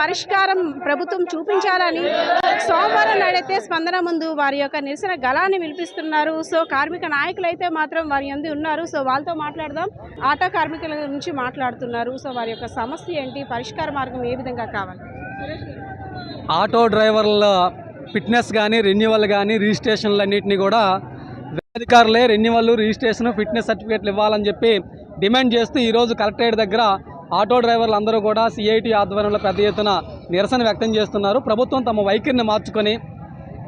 పరిష్కారం ప్రభుత్వం చూపించాలని సోమవారం నాడైతే స్పందన ముందు వారి యొక్క నిరసన గళాన్ని వినిపిస్తున్నారు. సో కార్మిక నాయకులు అయితే మాత్రం వారి ఎందు ఉన్నారు. సో వాళ్ళతో మాట్లాడదాం. ఆటో కార్మికుల నుంచి మాట్లాడుతున్నారు. సో వారి యొక్క సమస్య ఏంటి? పరిష్కార మార్గం ఏ విధంగా కావాలి? ఆటో డ్రైవర్ల ఫిట్నెస్ కానీ రెన్యువల్ కానీ రిజిస్ట్రేషన్లు అన్నింటినీ కూడా అధికారులే రెన్యువల్ రిజిస్ట్రేషన్ ఫిట్నెస్ సర్టిఫికేట్లు ఇవ్వాలని చెప్పి డిమాండ్ చేస్తూ ఈరోజు కలెక్టరేట్ దగ్గర ఆటో డ్రైవర్లు అందరూ కూడా సిఐటి ఆధ్వర్యంలో పెద్ద ఎత్తున నిరసన వ్యక్తం చేస్తున్నారు. ప్రభుత్వం తమ వైఖరిని మార్చుకొని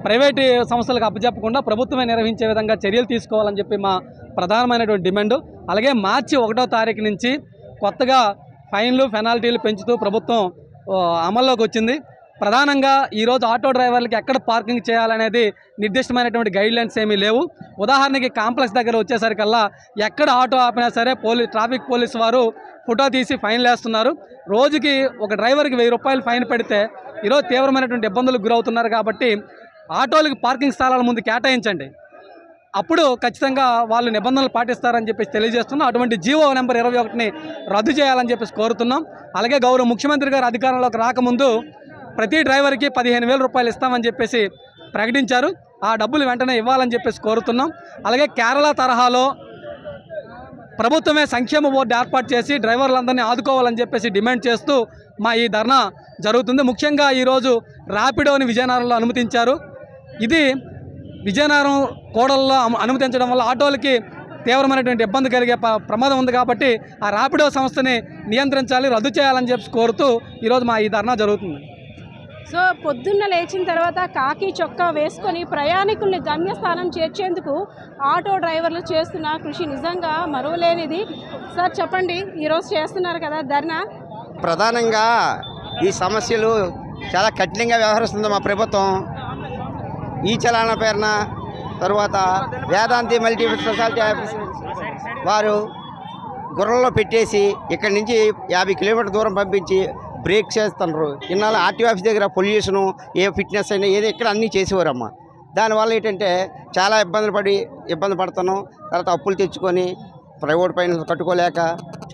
ప్రైవేటు సంస్థలకు అప్పచెప్పకుండా ప్రభుత్వమే నిర్వహించే విధంగా చర్యలు తీసుకోవాలని చెప్పి మా ప్రధానమైనటువంటి డిమాండ్. అలాగే మార్చి ఒకటో తారీఖు నుంచి కొత్తగా ఫైన్లు పెనాల్టీలు పెంచుతూ ప్రభుత్వం అమల్లోకి వచ్చింది. ప్రధానంగా ఈరోజు ఆటో డ్రైవర్లకి ఎక్కడ పార్కింగ్ చేయాలనేది నిర్దిష్టమైనటువంటి గైడ్ లైన్స్ ఏమీ లేవు. ఉదాహరణకి కాంప్లెక్స్ దగ్గర వచ్చేసరికల్లా ఎక్కడ ఆటో ఆపినా సరే పోలీ ట్రాఫిక్ పోలీస్ వారు ఫోటో తీసి ఫైన్లు వేస్తున్నారు రోజుకి ఒక డ్రైవర్కి వెయ్యి రూపాయలు ఫైన్ పెడితే ఈరోజు తీవ్రమైనటువంటి ఇబ్బందులకు గురవుతున్నారు కాబట్టి ఆటోలకు పార్కింగ్ స్థలాల ముందు కేటాయించండి. అప్పుడు ఖచ్చితంగా వాళ్ళు నిబంధనలు పాటిస్తారని చెప్పేసి తెలియజేస్తున్నాం. అటువంటి జీవో నెంబర్ ఇరవై ఒకటిని రద్దు చేయాలని చెప్పేసి కోరుతున్నాం. అలాగే గౌరవ ముఖ్యమంత్రి గారు అధికారంలోకి రాకముందు ప్రతి డ్రైవర్కి పదిహేను వేల రూపాయలు ఇస్తామని చెప్పేసి ప్రకటించారు. ఆ డబ్బులు వెంటనే ఇవ్వాలని చెప్పేసి కోరుతున్నాం. అలాగే కేరళ తరహాలో ప్రభుత్వమే సంక్షేమ బోర్డు ఏర్పాటు చేసి డ్రైవర్లందరినీ ఆదుకోవాలని చెప్పేసి డిమాండ్ చేస్తూ మా ఈ ధర్నా జరుగుతుంది. ముఖ్యంగా ఈరోజు ర్యాపిడోని విజయనగరంలో అనుమతించారు. ఇది విజయనగరం కోడల్లో అనుమతించడం వల్ల ఆటోలకి తీవ్రమైనటువంటి ఇబ్బంది కలిగే ప్రమాదం ఉంది కాబట్టి ఆ ర్యాపిడో సంస్థని నియంత్రించాలి రద్దు చేయాలని చెప్పి కోరుతూ ఈరోజు మా ఈ ధర్నా జరుగుతుంది. సో పొద్దున్న లేచిన తర్వాత కాకి చొక్కా వేసుకొని ప్రయాణికుల్ని గమ్యస్థానం చేర్చేందుకు ఆటో డ్రైవర్లు చేస్తున్న కృషి నిజంగా మరువలేనిది. సార్ చెప్పండి ఈరోజు చేస్తున్నారు కదా ధర్నా? ప్రధానంగా ఈ సమస్యలు చాలా కఠినంగా వ్యవహరిస్తుంది మా ప్రభుత్వం. ఈ చలాన పేరున తరువాత వేదాంతి మల్టీ స్పెషాలిటీ ఆఫీస్ వారు గుర్రంలో పెట్టేసి ఇక్కడి నుంచి యాభై కిలోమీటర్ దూరం పంపించి బ్రేక్ చేస్తున్నారు ఇన్నాళ్ళు ఆర్టీ ఆఫీస్ దగ్గర పొల్యూషను ఏ ఫిట్నెస్ అయినా ఏది ఇక్కడ అన్నీ చేసేవారమ్మా. దానివల్ల ఏంటంటే చాలా ఇబ్బందులు పడి ఇబ్బంది పడుతున్నాం. తర్వాత అప్పులు తెచ్చుకొని ప్రైవేట్ పైన కట్టుకోలేక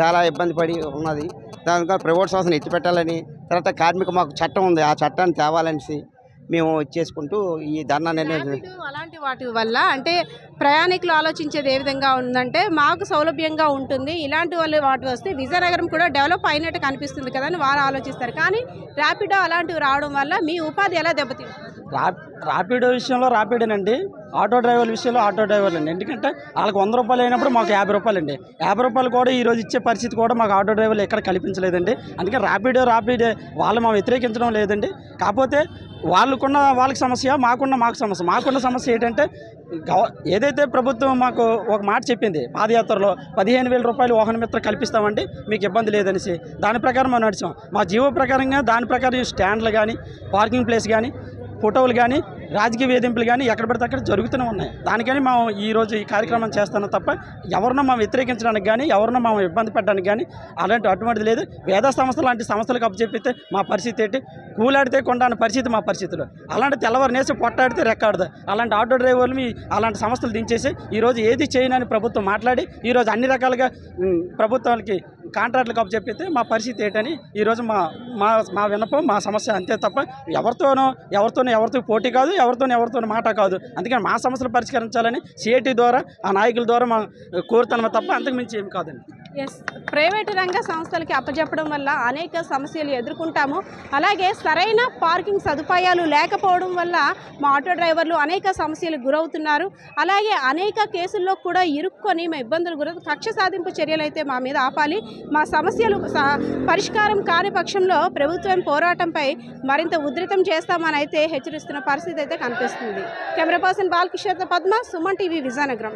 చాలా ఇబ్బంది పడి ఉన్నది. దానితో ప్రైవేట్ సంస్థను ఎత్తిపెట్టాలని తర్వాత కార్మిక మాకు చట్టం ఉంది. ఆ చట్టాన్ని తేవాలనేసి మేము చేసుకుంటూ ఈ ధర్నా నిర్ణయం అలాంటి వాటి వల్ల అంటే ప్రయాణికులు ఆలోచించేది ఏ విధంగా ఉందంటే మాకు సౌలభ్యంగా ఉంటుంది. ఇలాంటి వాళ్ళు వాటి వస్తే విజయనగరం కూడా డెవలప్ అయినట్టు కనిపిస్తుంది కదా అని వారు ఆలోచిస్తారు. కానీ ర్యాపిడో అలాంటివి రావడం వల్ల మీ ఉపాధి ఎలా దెబ్బతింటుంది? రాపిడో విషయంలో రాపిడేనండి. ఆటో డ్రైవర్ల విషయంలో ఆటో డ్రైవర్లు అండి ఎందుకంటే వాళ్ళకి వంద రూపాయలు అయినప్పుడు మాకు యాభై రూపాయలు అండి యాభై రూపాయలు కూడా ఈరోజు ఇచ్చే పరిస్థితి కూడా మాకు ఆటో డ్రైవర్లు ఎక్కడ కల్పించలేదండి. అందుకే రాపిడో రాపిడే వాళ్ళు మేము వ్యతిరేకించడం లేదండి. కాకపోతే వాళ్ళకున్న వాళ్ళకి సమస్య మాకున్న మాకు సమస్య. మాకున్న సమస్య ఏంటంటే గవ- ఏదైతే ప్రభుత్వం మాకు ఒక మాట చెప్పింది పాదయాత్రలో పదిహేను వేల రూపాయలు వాహన మిత్ర కల్పిస్తామండి మీకు ఇబ్బంది లేదనేసి దాని ప్రకారం మనం నడిచాం. మా జీవో ప్రకారంగా దాని ప్రకారం స్టాండ్లు కానీ పార్కింగ్ ప్లేస్ కానీ ఫోటోలు కానీ రాజకీయ వేధింపులు కానీ ఎక్కడ పడితే అక్కడ జరుగుతూనే ఉన్నాయి. దానికని మేము ఈ రోజు ఈ కార్యక్రమం చేస్తున్నాం తప్ప ఎవరినో మేము వ్యతిరేకించడానికి కానీ ఎవరినో మేము ఇబ్బంది పెట్టడానికి కానీ అలాంటి అటువంటిది లేదు. వేద సంస్థ లాంటి సంస్థలకు అప్పచెప్పితే మా పరిస్థితి ఏంటి? కూలాడితే కొండాని పరిస్థితి మా పరిస్థితులు. అలాంటి తెల్లవారు నేసి పొట్టాడితే రెక్కాడదు. అలాంటి ఆటో డ్రైవర్లు మీ అలాంటి సంస్థలు దించేసి ఈరోజు ఏది చేయనని ప్రభుత్వం మాట్లాడి ఈరోజు అన్ని రకాలుగా ప్రభుత్వాలకి కాంట్రాక్టులు కాంట్రాక్టులకు అప్పచెప్పితే మా పరిస్థితి ఏంటని ఈరోజు మా మా మా విన్నపం మా సమస్య అంతే తప్ప ఎవరితోనో ఎవరితోనో ఎవరితో పోటీ కాదు. ఎవరితో ఎవరితో మాట కాదు. అందుకని మా సమస్యలు పరిష్కరించాలని సిఐటి ద్వారా ఆ నాయకుల ద్వారా మా కోరుతాను తప్ప అంతకు మించి కాదండి. ఎస్ ప్రైవేటు రంగ సంస్థలకి అప్పజెప్పడం వల్ల అనేక సమస్యలు ఎదుర్కొంటాము. అలాగే సరైన పార్కింగ్ సదుపాయాలు లేకపోవడం వల్ల మా ఆటో డ్రైవర్లు అనేక సమస్యలకు గురవుతున్నారు. అలాగే అనేక కేసుల్లో కూడా ఇరుక్కొని మా ఇబ్బందులు గురవు కక్ష సాధింపు చర్యలు అయితే మా మీద ఆపాలి. మా సమస్యలు పరిష్కారం కాని పక్షంలో ప్రభుత్వం పోరాటంపై మరింత ఉధృతం చేస్తామని అయితే హెచ్చరిస్తున్న పరిస్థితి అయితే కనిపిస్తుంది. Camera person Balakishore Padma Suman TV Vizianagaram.